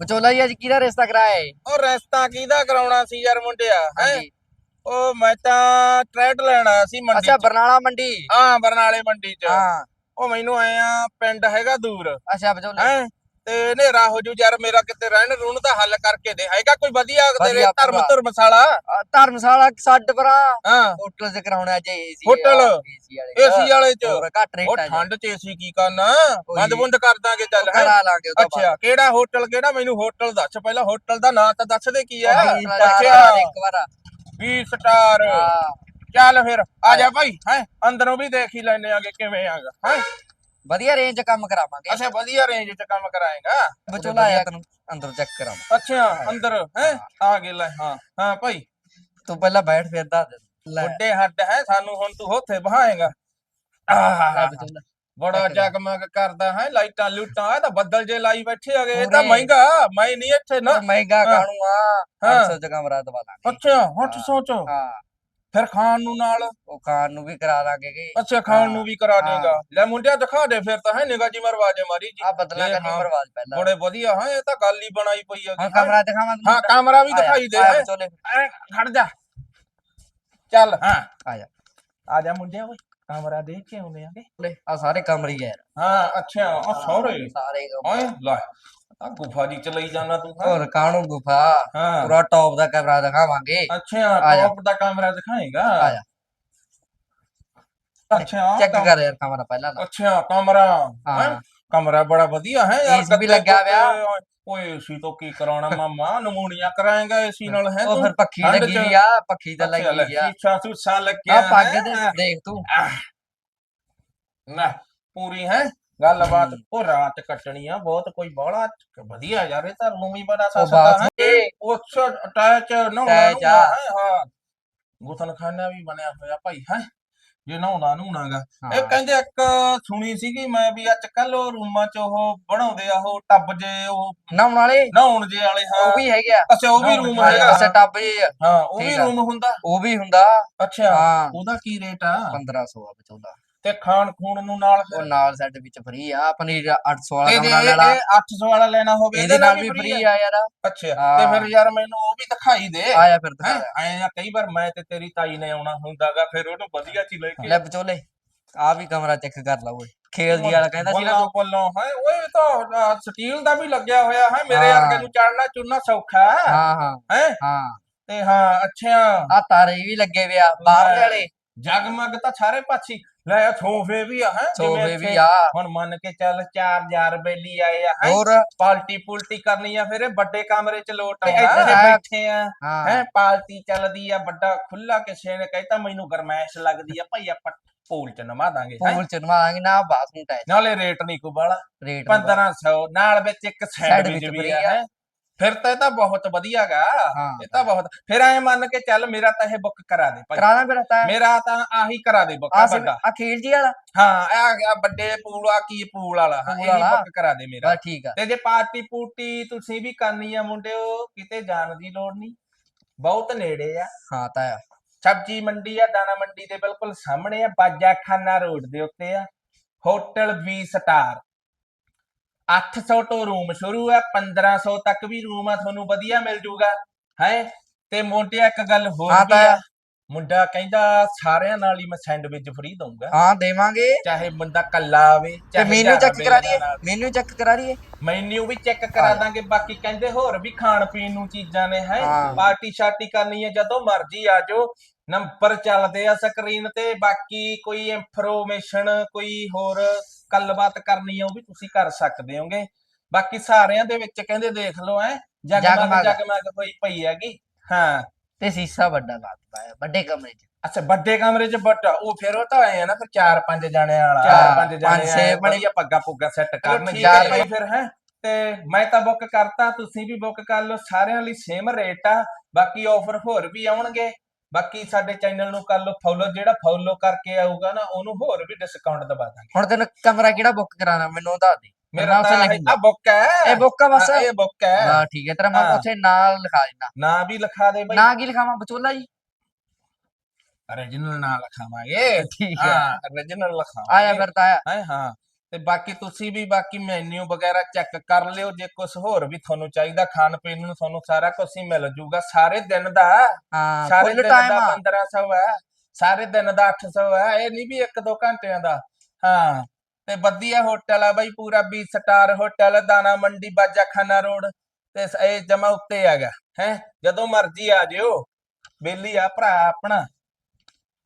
ਵਿਚੋਲਾ ਜੀ ਅੱਜ ਕਿਹਦਾ ਰਿਸ਼ਤਾ ਕਰਾਇਆ ਏ? ਉਹ ਰਸਤਾ ਕਿਹਦਾ ਕਰਾਉਣਾ ਸੀ ਯਾਰ ਮੁੰਡਿਆ ਹੈ? ਹਾਂਜੀ। ਉਹ ਮੈਂ ਤਾਂ ਟਰੈਟ ਲੈਣਾ ਸੀ ਮੰਡੀ ਅੱਛਾ ਚ। ਬਰਨਾਲਾ ਮੰਡੀ? ਹਾਂ ਬਰਨਾਲੇ ਮੰਡੀ ਚ। ਹਾਂ। ਉਹ ਮੈਨੂੰ ਆਇਆ ਪਿੰਡ ਹੈਗਾ ਦੂਰ। ਅੱਛਾ ਵਿਚੋਲਾ। ਹੈ? ਤੇ ਹਨੇਰਾ ਹੋ ਜੂ ਯਾਰ ਮੇਰਾ ਕਿਤੇ ਰਹਿਣ ਰੂਣ ਦਾ ਹੱਲ ਕਰਕੇ ਦੇ। ਹੈਗਾ ਕੋਈ ਵਧੀਆ ਤੇਰੇ ਵਧੀਆ ਧਰਮ ਭਰਾ। ਧਰਮਸ਼ਾਲਾ ਛੱਡ ਪਰਾਂ ਹਾਂ। ਹੋਟਲ 'ਚ ਕਰਾਉਣਾ ਜੇ ਏਸੀ ਹੋਟਲ? ਏਸੀ ਵਾਲੇ ਏਸੀ ਵਾਲੇ ਚ? ਹੋਰ ਘੱਟ ਉਹ ਰੇਟ ਆ ਠੰਡ ਚ ਏਸੀ ਕੀ ਕਰਨਾ? ਕੋਈ ਬੰਦ ਬੁੰਦ ਕਰ ਦਾਂਗੇ ਚੱਲ ਹੈ? ਕਰਾ ਲਾਂਗੇ ਉਹ ਤੋਂ ਬਾਅਦ। ਅੱਛਾ ਕਿਹੜਾ ਹੋਟਲ ਕਿਹੜਾ? ਮੈਨੂੰ ਹੋਟਲ ਦੱਸ। ਪਹਿਲਾਂ ਹੋਟਲ ਦਾ ਨਾਂ ਤਾਂ ਦੱਸ ਦੇ ਕੀ ਹੈ ਅੱਛਾ। ਇੱਕ ਵਾਰ 20 ਸਟਾਰ। ਹਾਂ। ਚੱਲ ਫਿਰ ਆ ਜਾ ਭਾਈ ਹੈ? ਅੰਦਰੋਂ ਵੀ ਦੇਖ ਹੀ ਲੈਨੇ ਆਗੇ ਕਿਵੇਂ ਆਗਾ ਹੈ? ਵਧੀਆ ਰੇਂਜ 'ਚ ਕੰਮ ਕਰਾਵਾਂਗੇ। ਅੱਛਾ ਵਧੀਆ ਰੇਂਜ 'ਚ ਕੰਮ ਕਰਾਏਗਾ। ਵਿਚੋਲਾ ਆਇਆ ਤੈਨੂੰ ਅੰਦਰ ਚੈੱਕ ਕਰਾਵਾਂ। ਅੱਛਾ ਅੰਦਰ ਹੈ? ਆ ਗਏ ਲੈ ਹਾਂ। ਹਾਂ ਭਾਈ। ਤੂੰ ਪਹਿਲਾਂ ਬੈਠ ਫਿਰ ਦੱਸ ਦੇ। ਲੈ। ਵੱਡੇ ਹੱਡ ਹੈ ਸਾਨੂੰ ਹੁਣ ਤੂੰ ਉੱਥੇ ਬਹਾਏਗਾ ਆਹ ਵਿਚੋਲਾ ਬੜਾ। ਜਗਮਗ ਕਰਦਾ ਹੈ? ਲਾਈਟਾਂ ਲੂਟਾਂ ਇਹ ਤਾਂ ਬੱਦਲ ਜੇ ਲਾਈ ਬੈਠੇ ਹੈਗੇ ਇਹ ਤਾਂ। ਮਹਿੰਗਾ ਮੈਂ ਨਹੀਂ ਇੱਥੇ ਨਾ। ਮਹਿੰਗਾ। ਕਾਣੂ ਆ? ਹਾਂ। 800 ਚ ਕਮਰਾ ਦਵਾ ਦਾਂਗੇ ਅੱਛਾ ਹਟ ਸੋਚ ਹਾਂ। ਫਿਰ ਖਾਣ ਨੂੰ ਨਾਲ? ਉਹ ਖਾਣ ਨੂੰ ਵੀ ਕਰਾ ਦਾਂਗੇ ਕਿ ਅੱਛਾ ਖਾਣ। ਨੂੰ ਵੀ ਕਰਾ। ਦੇਗਾ। ਲੈ ਮੁੰਡਿਆ ਦਿਖਾ ਦੇ ਫਿਰ ਤਾਂ ਹੈ ਨਿਗਾ ਜੀ ਮਰਵਾਜੇ ਮਾਰੀ ਜੀ। ਆ ਬਦਲਾ ਕਰਨੀ। ਬਰਬਾਦ ਪਹਿਲਾਂ। ਬੜੇ ਵਧੀਆ ਹੈ ਇਹ ਤਾਂ ਗੱਲ ਹੀ ਬਣਾਈ ਪਈ ਹੈਗੀ। ਹੈਂ। ਕਮਰਾ ਦਿਖਾਵਾਂ? ਹਾਂ ਕਮਰਾ ਵੀ ਦਿਖਾਈ ਦੇ ਐ ਖੜ ਜਾ। ਚੱਲ। ਹਾਂ ਆ ਜਾ। ਆ ਜਾ ਮੁੰਡਿਆ ਓਏ ਕਮਰਾ ਦੇਖ ਕੇ ਆਉਂਦੇ ਆਂਗੇ ਆ ਸਾਰੇ ਕਮਰੇ ਯਾਰ ਹਾਂ ਅੱਛਾ ਆ ਸੌਰੇ। ਸਾਰੇ ਕਮਰੇ। ਓਏ ਲੈ। ਆ ਗੁਫਾ ਦੀ ਚ ਲਈ ਜਾਣਾ ਤੂੰ। ਹੈਂ? ਹੋਰ ਕਾਣੂ ਗੁਫਾ? ਹਾਂ। ਪੂਰਾ ਟੌਪ ਦਾ ਕਮਰਾ ਦਿਖਾਵਾਂਗੇ। ਅੱਛਾ ਜਾ। ਟੌਪ ਦਾ ਕਮਰਾ ਦਿਖਾਏਗਾ? ਆ ਜਾ। ਅੱਛਾ ਚੈੱਕ ਕਮ- ਕਰ ਯਾਰ ਕਮਰਾ ਪਹਿਲਾਂ ਨਾ ਅੱਛਾ ਕਮਰਾ ਹਾਂ। ਹੈਂ? ਕਮਰਾ ਬੜਾ ਵਧੀਆ ਹੈ ਯਾਰ AC ਵੀ ਗੱਦੇ ਲੱਗਿਆ ਗੁੱਦੇ, ਹੋਇਆ। ਓਏ ਏਸੀ ਤੋਂ ਕੀ ਕਰਾਉਣਾ ਮਾਮਾ? ਨਮੂਨੀਆ ਕਰਾਏਗਾ ਏਸੀ ਨਾਲ ਹੈ ਉਹ ਫਿਰ ਪੱਖੀ ਠੰਡ ਲੱਗੀ ਚ- ਵੀ ਆ ਪੱਖੀ ਤਾਂ ਅੱਛਾ, ਲੱਗੀ ਆ। ਸ਼ੀਸ਼ਾ ਸੂਸਾ ਲੱਗਿਆ ਆ ਪੱਗ ਹੈ। ਤੇ ਦੇਖ ਤੂੰ। ਨਾ ਪੂਰੀ ਹੈ? ਗੱਲਬਾਤ ਉਹ ਰਾਤ ਕੱਟਣੀ ਆ ਬਹੁਤ ਕੋਈ ਬੜਾ ਵਧੀਆ ਯਾਰ ਇਹ ਤਾਂ ਰੂਮ ਉਹ ਸਸਤਾ ਹੈ। ਉਸ ਅਟੈਚ ਆ। ਹੈ ਗੁਸਲਖਾਨਾ ਵੀ ਬਣਿਆ ਹੋਇਆ ਭਾਈ ਹੈ। ਜੇ ਨਹਾਉਣਾ ਨੂਣਾਗਾ ਇਹ। ਕਹਿੰਦੇ ਇੱਕ ਸੁਣੀ ਸੀਗੀ ਮੈਂ ਵੀ ਅੱਜ ਕੱਲ ਉਹ ਰੂਮਾਂ ਚ ਉਹ ਬਣਾਉਂਦੇ ਆ ਉਹ ਟੱਬ ਜੇ ਉਹ ਨਹਾਉਣ ਵਾਲੇ? ਨਹਾਉਣ ਜੇ ਵਾਲੇ ਹਾਂ। ਉਹ ਵੀ ਹੈਗੇ ਆ। ਅੱਛਾ ਉਹ ਵੀ ਰੂਮ ਹੈਗਾ। ਅੱਛਾ ਟੱਬ ਜੀ। ਹਾਂ ਉਹ ਵੀ। ਰੂਮ ਹੁੰਦਾ? ਉਹ ਵੀ ਹੁੰਦਾ। ਅੱਛਾ ਹਾਂ। ਉਹਦਾ ਕੀ ਰੇਟ ਆ? 1500 ਆ ਵਿਚੋਲਾ ਤੇ ਖਾਣ ਖੂਣ ਨੂੰ ਨਾਲ ਉਹ ਨਾਲ ਸੈੱਟ ਵਿੱਚ ਫ੍ਰੀ ਆ ਪਨੀਰ 800 ਵਾਲਾ ਤੇ ਜੇ ਕਮਰਾ ਇਹ ਲੈਣਾ ਇਹ 800 ਵਾਲਾ ਲੈਣਾ ਹੋਵੇ ਇਹਦੇ ਨਾਲ ਵੀ ਫ੍ਰੀ ਆ ਯਾਰ। ਅੱਛਾ ਹਾਂ। ਤੇ ਫਿਰ ਯਾਰ ਮੈਨੂੰ ਉਹ ਵੀ ਦਿਖਾਈ ਦੇ। ਆਇਆ ਫਿਰ ਦਿਖਾ ਹੈਂ? ਐਂ ਆ ਕਈ ਵਾਰ ਮੈਂ ਤੇ ਤੇਰੀ ਤਾਈ ਨੇ ਆਉਣਾ ਹੁੰਦਾਗਾ ਫਿਰ ਉਹਨੂੰ ਵਧੀਆ ਚੀ ਲੈ ਕੇ ਲੈ ਵਿਚੋਲੇ ਆ ਵੀ ਕਮਰਾ ਚੈੱਕ ਕਰ ਲਾ ਓਏ। ਖੇਲਦੀ ਵਾਲਾ ਕਹਿੰਦਾ ਸੀ ਨਾ ਬੱਲੋਂ ਬੱਲੋਂ ਹੈ? ਓਏ ਇਹ ਤਾਂ ਸਟੀਲ ਦਾ ਵੀ ਲੱਗਿਆ ਹੋਇਆ ਹੈ? ਮੇਰੇ ਹਾਂ। ਵਰਗੇ ਨੂੰ ਚੜਨਾ ਚੁਣਨਾ ਸੌਖਾ ਹੈ। ਹਾਂ ਹਾਂ। ਹੈਂ? ਹਾਂ। ਤੇ ਹਾਂ ਅੱਛਾ। ਆ ਤਾਰੇ ਵੀ ਲੱਗੇ ਵੇ ਆ ਬਾਹਰ ਲੈ। ਵਾਲੇ। ਜਗਮਗ ਤਾਂ ਸਾਰੇ ਪਾਛੀ ਲੈ ਆ ਸੋਫੇ ਵੀ ਆ ਹੈ ਸੋਫੇ ਵੀ ਆ ਹੁਣ ਮੰਨ ਕੇ ਚੱਲ 4000 ਬੇਲੀ ਆਏ ਆ ਹੈਂ? ਹੋਰ ਪਾਲਟੀ ਪੁਲਟੀ ਕਰਨੀ ਆ ਫਿਰ ਇਹ ਵੱਡੇ ਕਮਰੇ ਚ ਲੋਟ ਤੇ ਆਉਣਾ ਇੱਥੇ ਹੈ ਬੈਠੇ ਆ ਹਾਂ ਹੈ ਪਾਲਟੀ ਚੱਲਦੀ ਆ ਵੱਡਾ ਖੁੱਲਾ ਕਿਸੇ ਨੇ ਕਹਿਤਾ ਮੈਨੂੰ ਗਰਮੈਸ਼ ਲੱਗਦੀ ਆ ਭਾਈ ਆਪਾਂ ਪੂਲ ਚ ਨਮਾ ਦਾਂਗੇ ਹੈਂ? ਪੂਲ ਚ ਨਵਾਂਗੇ ਨਾ ਬਾਥਰੂਮ ਟੈਚ ਨਾਲੇ ਰੇਟ ਨਹੀਂ ਕੋ ਬਾਲਾ ਰੇਟ 1500 ਨਾਲ ਵਿੱਚ ਇੱਕ ਸੈਂਡਵਿਚ ਵੀ ਆ ਆ। ਹੈਂ? ਫਿਰ ਤਾਂ ਇਹ ਤਾਂ ਬਹੁਤ ਵਧੀਆਗਾ। ਹਾਂ। ਇਹ ਤਾਂ ਬਹੁਤ। ਫਿਰ ਐ ਮੰਨ ਕੇ ਚੱਲ ਮੇਰਾ ਤਾਂ ਇਹ ਬੁੱਕ ਕਰਾ ਦੇ ਭਾਈ। ਕਰਾਣਾ ਫਿਰ ਤਾਂ। ਮੇਰਾ ਤਾਂ ਆਹੀ ਕਰਾ ਦੇ ਬੁੱਕ ਆ ਵੱਡਾ। ਖੇਲ ਜੀ ਵਾਲਾ? ਹਾਂ ਆ ਗਿਆ ਵੱਡੇ ਪੂਲ ਆ ਕੀ ਪੂਲ ਵਾਲਾ? ਹਾਂ ਪੂਲ ਇਹ ਵਾਲਾ। ਬੁੱਕ ਕਰਾ ਦੇ ਮੇਰਾ। ਬਸ ਠੀਕ ਆ। ਤੇ ਜੇ ਪਾਰਟੀ ਪੂਟੀ ਤੁਸੀਂ ਵੀ ਕਰਨੀ ਆ ਮੁੰਡਿਓ ਕਿਤੇ ਜਾਣ ਦੀ ਲੋੜ ਨਹੀਂ। ਬਹੁਤ ਨੇੜੇ ਆ। ਹਾਂ ਤਾਇਆ ਸਬਜੀ ਮੰਡੀ ਆ ਦਾਣਾ ਮੰਡੀ ਦੇ ਬਿਲਕੁਲ ਸਾਹਮਣੇ ਆ। ਬਾਜਾ ਖਾਨਾ ਰੋਡ ਦੇ ਉੱਤੇ ਆ। Hotel 20 star. 800 ਤੋਂ ਰੂਮ ਸ਼ੁਰੂ ਆ 1500 ਤੱਕ ਵੀ ਰੂਮ ਆ ਤੁਹਾਨੂੰ ਵਧੀਆ ਮਿਲ ਜੂਗਾ ਹੈ? ਤੇ ਮੋਟਿਆ ਇੱਕ ਗੱਲ ਹੋਰ ਹਾਂ ਵੀ ਤਾਇਆ ਆ ਮੁੰਡਾ ਕਹਿੰਦਾ ਸਾਰਿਆਂ ਨਾਲ ਹੀ ਮੈਂ ਸੈਂਡਵਿਚ ਫ੍ਰੀ ਦਊਂਗਾ। ਹਾਂ ਦੇਵਾਂਗੇ। ਚਾਹੇ ਬੰਦਾ ਕੱਲਾ ਆਵੇ ਤੇ ਮੈਨੂ ਚੈੱਕ ਕਰਾ ਬੇਲਾਂ ਦਈਏ ਨਾਲ। ਮੈਨੂ ਚੈੱਕ ਕਰਾ ਦਈਏ ਮੈਨੂ ਵੀ ਚੈੱਕ ਕਰਾ ਦਾਂਗੇ ਬਾਕੀ ਕਹਿੰਦੇ ਹੋਰ ਵੀ ਖਾਣ ਪੀਣ ਨੂੰ ਚੀਜ਼ਾਂ ਨੇ ਹੈ? ਹਾਂ। ਪਾਰਟੀ ਸ਼ਾਰਟੀ ਕਰਨੀ ਹੈ ਜਦੋਂ ਮਰਜ਼ੀ ਆ ਜਾਓ। ਨੰਬਰ ਚੱਲਦੇ ਆ ਸਕਰੀਨ ਤੇ ਬਾਕੀ ਕੋਈ ਇਨਫੋਰਮੇਸ਼ਨ ਕੋਈ ਹੋਰ ਗੱਲਬਾਤ ਕਰਨੀ ਆ ਉਹ ਵੀ ਤੁਸੀਂ ਕਰ ਸਕਦੇ ਹੋਗੇ। ਬਾਕੀ ਸਾਰਿਆਂ ਦੇ ਵਿੱਚ ਕਹਿੰਦੇ ਦੇਖ ਲਓ ਐ ਜਗਮਗ ਜਗਮਗ। ਹੋਈ ਪਈ ਹੈਗੀ ਹਾਂ। ਤੇ ਸੀਸਾ ਵੱਡਾ ਲਾ ਦਿੱਤਾ ਹੈ ਵੱਡੇ ਕਮਰੇ 'ਚ। ਅੱਛਾ ਵੱਡੇ ਕਮਰੇ 'ਚ ਵੱਡਾ ਉਹ ਫਿਰ ਉਹ ਤਾਂ ਆਏ ਆ ਨਾ ਫਿਰ ਚਾਰ ਪੰਜ ਜਾਣਿਆਂ ਵਾਲਾ ਚਾਰ, ਪੰਜ ਜਾਣੇ ਪੰਜ, ਛੇ ਬਣੇ। ਪੱਗਾ ਪੁੱਗਾ ਸੈੱਟ ਕਰਨ ਚਾਰ ਭਾਈ ਫਿਰ ਹੈ ਤੇ ਮੈਂ ਤਾਂ ਬੁੱਕ ਕਰਤਾ ਤੁਸੀਂ ਵੀ ਬੁੱਕ ਕਰ ਲਓ ਸਾਰਿਆਂ ਲਈ ਸੇਮ ਰੇਟ ਆ ਬਾਕੀ ਆਫਰ ਹੋਰ ਵੀ ਆਉਣਗੇ। ਬਾਕੀ ਸਾਡੇ ਚੈਨਲ ਨੂੰ ਕਰ ਲਓ ਫੋਲੋ ਜਿਹੜਾ ਫੋਲੋ ਕਰਕੇ ਆਊਗਾ ਨਾ ਉਹਨੂੰ ਹੋਰ ਵੀ ਡਿਸਕਾਊਂਟ ਦਵਾ ਦਾਂਗੇ। ਹੁਣ ਤੈਨੂੰ ਕਮਰਾ ਕਿਹੜਾ ਬੁੱਕ ਕਰਾਣਾ ਮੈਨੂੰ ਦੱਸ ਦੇ। ਮੇਰਾ ਤਾਂ। ਆ ਬੁੱਕ ਹੈ। ਇਹ ਬੁੱਕ ਆ ਬਸ? ਇਹ ਬੁੱਕ ਹੈ। ਹਾਂ ਠੀਕ ਹੈ ਤੇਰਾ ਮੈਂ। ਉੱਥੇ ਨਾਲ ਲਿਖਾ ਦਿੰਦਾ। ਨਾਂ ਵੀ ਲਿਖਾ ਦੇ ਬਈ। ਨਾ ਕੀ ਲਿਖਾਵਾਂ ਬਚੋਲਾ ਜੀ? Origignal ਨਾਂ ਲਿਖਾਵਾਂਗੇ। ਠੀਕ ਹੈ। ਹਾਂ origignal ਲਿਖਾਵਾਂਗੇ। ਆਇਆ ਫਿਰ ਤਾਇਆ ਹੈ ਹਾਂ। ਤੇ ਬਾਕੀ ਤੁਸੀਂ ਵੀ ਬਾਕੀ ਮੈਨੂ ਵਗੈਰਾ ਚੈੱਕ ਕਰ ਲਿਓ ਜੇ ਕੁਝ ਹੋਰ ਵੀ ਤੁਹਾਨੂੰ ਚਾਹੀਦਾ ਖਾਣ ਪੀਣ ਨੂੰ ਤੁਹਾਨੂੰ ਸਾਰਾ ਕੁਝ ਹੀ ਮਿਲ ਜਾਊਗਾ ਸਾਰੇ ਦਿਨ ਦਾ ਹਾਂ ਸਾਰੇ ਦਿਨ ਦਾ ਆ। 1500 ਹੈ ਸਾਰੇ ਦਿਨ ਦਾ 800 ਹੈ ਇਹ ਨਹੀਂ ਵੀ 1-2 ਘੰਟਿਆਂ ਦਾ। ਹਾਂ ਤੇ ਵਧੀਆ ਹੋਟਲ ਆ ਬਾਈ ਪੂਰਾ 20 ਸਟਾਰ ਹੋਟਲ ਦਾਣਾ ਮੰਡੀ ਬਾਜਾਖਾਨਾ ਰੋਡ ਤੇ ਇਹ ਜਮਾ ਉੱਤੇ ਹੈਗਾ ਹੈ ਜਦੋਂ ਮਰਜ਼ੀ ਆ ਜਿਓ। ਬੇਲੀ ਆ ਭਰਾ ਆਪਣਾ।